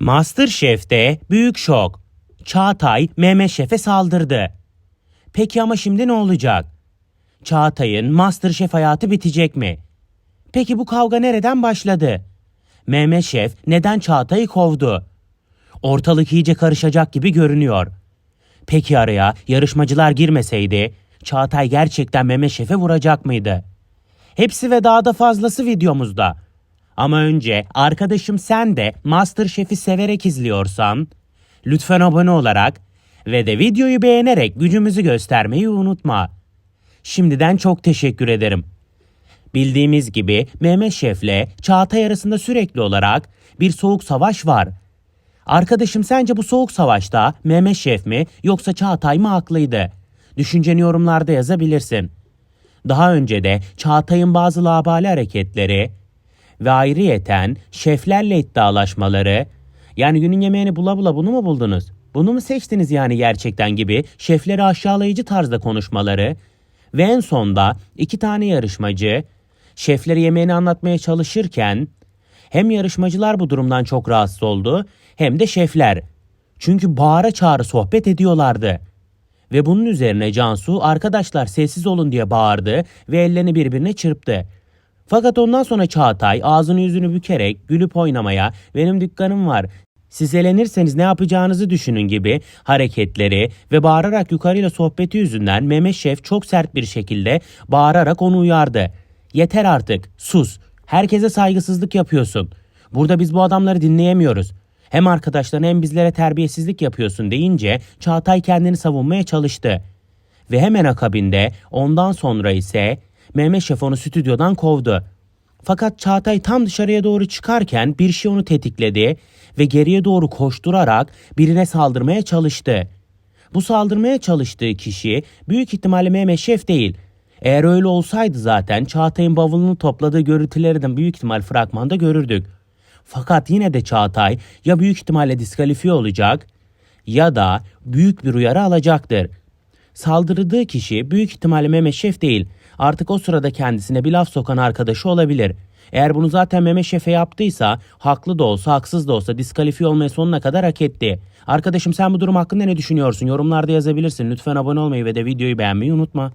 Masterchef'te büyük şok. Çağatay Mehmet Şef'e saldırdı. Peki ama şimdi ne olacak? Çağatay'ın Masterchef hayatı bitecek mi? Peki bu kavga nereden başladı? Mehmet Şef neden Çağatay'ı kovdu? Ortalık iyice karışacak gibi görünüyor. Peki araya yarışmacılar girmeseydi Çağatay gerçekten Mehmet Şef'e vuracak mıydı? Hepsi ve daha da fazlası videomuzda. Ama önce arkadaşım sen de Masterchef'i severek izliyorsan lütfen abone olarak ve de videoyu beğenerek gücümüzü göstermeyi unutma. Şimdiden çok teşekkür ederim. Bildiğimiz gibi Mehmet Şef'le Çağatay arasında sürekli olarak bir soğuk savaş var. Arkadaşım sence bu soğuk savaşta Mehmet Şef mi yoksa Çağatay mı haklıydı? Düşünceni yorumlarda yazabilirsin. Daha önce de Çağatay'ın bazı labali hareketleri ve ayrıyeten şeflerle iddialaşmaları yani günün yemeğini bula bula bunu mu buldunuz? Bunu mu seçtiniz yani gerçekten gibi şefleri aşağılayıcı tarzda konuşmaları ve en sonda iki tane yarışmacı şefleri yemeğini anlatmaya çalışırken hem yarışmacılar bu durumdan çok rahatsız oldu hem de şefler. Çünkü bağıra çağrı sohbet ediyorlardı. Ve bunun üzerine Cansu arkadaşlar sessiz olun diye bağırdı ve ellerini birbirine çırptı. Fakat ondan sonra Çağatay ağzını yüzünü bükerek gülüp oynamaya benim dükkanım var. Siz elenirseniz ne yapacağınızı düşünün gibi hareketleri ve bağırarak yukarıyla sohbeti yüzünden Mehmet Şef çok sert bir şekilde bağırarak onu uyardı. Yeter artık sus herkese saygısızlık yapıyorsun. Burada biz bu adamları dinleyemiyoruz. Hem arkadaşlarına hem bizlere terbiyesizlik yapıyorsun deyince Çağatay kendini savunmaya çalıştı. Ve hemen akabinde ondan sonra ise Mehmet Şef onu stüdyodan kovdu. Fakat Çağatay tam dışarıya doğru çıkarken bir şey onu tetikledi ve geriye doğru koşturarak birine saldırmaya çalıştı. Bu saldırmaya çalıştığı kişi büyük ihtimalle Mehmet Şef değil. Eğer öyle olsaydı zaten Çağatay'ın bavulunu topladığı görüntüleri de büyük ihtimal fragmanda görürdük. Fakat yine de Çağatay ya büyük ihtimalle diskalifiye olacak ya da büyük bir uyarı alacaktır. Saldırdığı kişi büyük ihtimalle Mehmet Şef değil. Artık o sırada kendisine bir laf sokan arkadaşı olabilir. Eğer bunu zaten Mehmet Şef'e yaptıysa haklı da olsa haksız da olsa diskalifiye olmayı sonuna kadar hak etti. Arkadaşım sen bu durum hakkında ne düşünüyorsun? Yorumlarda yazabilirsin. Lütfen abone olmayı ve de videoyu beğenmeyi unutma.